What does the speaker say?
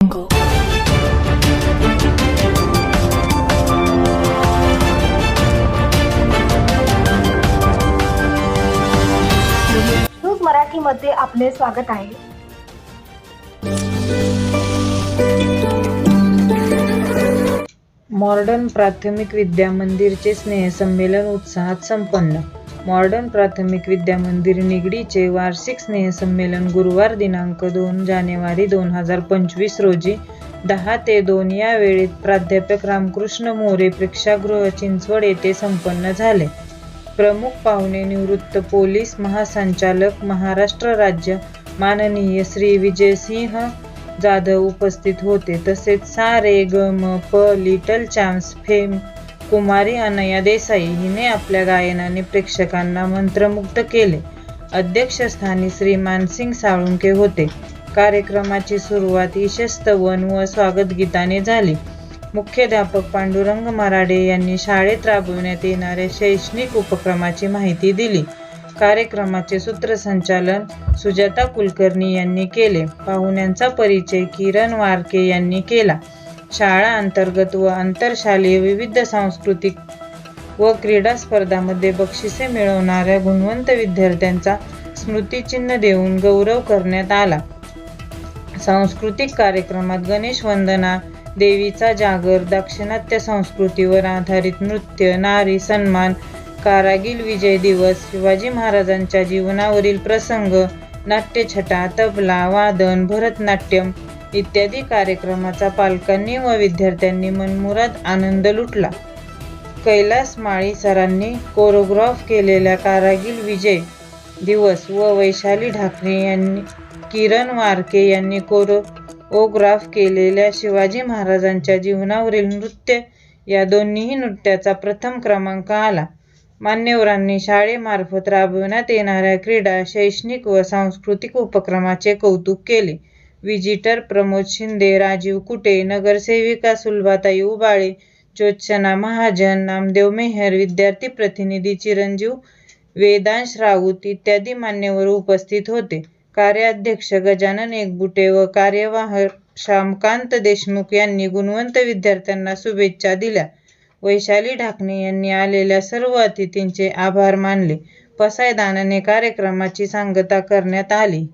jungle. News मराठीमध्ये आपले स्वागत आहे मॉर्डन प्राथमिक विद्या मंदिरचे स्नेहसंमेलन उत्साहात संपन्न. मॉर्डन प्राथमिक विद्या मंदिर निगडीचे वार्षिक स्नेहसंमेलन गुरुवार दिनांक दोन जानेवारी दोन हजार पंचवीस रोजी. दहा ते दोन या वेळेत प्राध्यापक रामकृष्ण मोरे प्रेक्षागृह चिंचवड येथे संपन्न झाले. प्रमुख पाहुणे निवृत्त पोलीस महासंचालक महाराष्ट्र राज्य माननीय श्री विजयसिंह जाधव उपस्थित होते. तसेच सा रे ग म प लिटल चॅम्प्स फेम कुमारी अनया देसाई हिने आपल्या गायनाने प्रेक्षकांना मंत्रमुग्ध केले. अध्यक्षस्थानी श्री मानसिंग साळुंके होते. कार्यक्रमाची सुरुवात इशस्तवन व स्वागत गीताने झाली. मुख्याध्यापक पांडुरंग मराडे यांनी शाळेत राबविण्यात येणाऱ्या शैक्षणिक उपक्रमाची माहिती दिली. कार्यक्रमाचे सूत्रसंचालन सुजाता कुलकर्णी यांनी केले. पाहुण्यांचा परिचय किरण वारके यांनी केला. शाळा अंतर्गत व आंतरशालेय विविध सांस्कृतिक व क्रीडा स्पर्धामध्ये बक्षिसे मिळवणाऱ्या गुणवंत विद्यार्थ्यांचा स्मृतिचिन्ह देऊन गौरव करण्यात आला. सांस्कृतिक कार्यक्रमात गणेश वंदना देवीचा जागर दाक्षिणात्य संस्कृतीवर आधारित नृत्य नारी सन्मान कारागील विजय दिवस शिवाजी महाराजांच्या जीवनावरील प्रसंग नाट्यछटा तबला वादन भरतनाट्यम इत्यादी कार्यक्रमाचा पालकांनी व विद्यार्थ्यांनी मनमुराद आनंद लुटला. कैलास माळी सरांनी कोरोग्राफ केलेल्या कारागील विजय दिवस व वैशाली ढाकणे यांनी किरण वारके यांनी कोरोग्राफ केलेल्या शिवाजी महाराजांच्या जीवनावरील नृत्य या दोन्हीही नृत्याचा प्रथम क्रमांक आला. मान्यवरांनी शाळेमार्फत राबविण्यात येणाऱ्या क्रीडा शैक्षणिक व सांस्कृतिक उपक्रमाचे कौतुक केले. विजिटर प्रमोद शिंदे राजीव कुटे नगरसेविका सुलभाताई उबाळे ज्योत्सना महाजन नामदेव मेहर विद्यार्थी प्रतिनिधी चिरंजीव वेदांश राऊत इत्यादी मान्यवर उपस्थित होते. कार्याध्यक्ष गजानन एकबुटे व कार्यवाह श्यामकांत देशमुख यांनी गुणवंत विद्यार्थ्यांना शुभेच्छा दिल्या. वैशाली ढाकणे यांनी आलेल्या सर्व अतिथींचे आभार मानले. पसायदानाने कार्यक्रमाची सांगता करण्यात आली.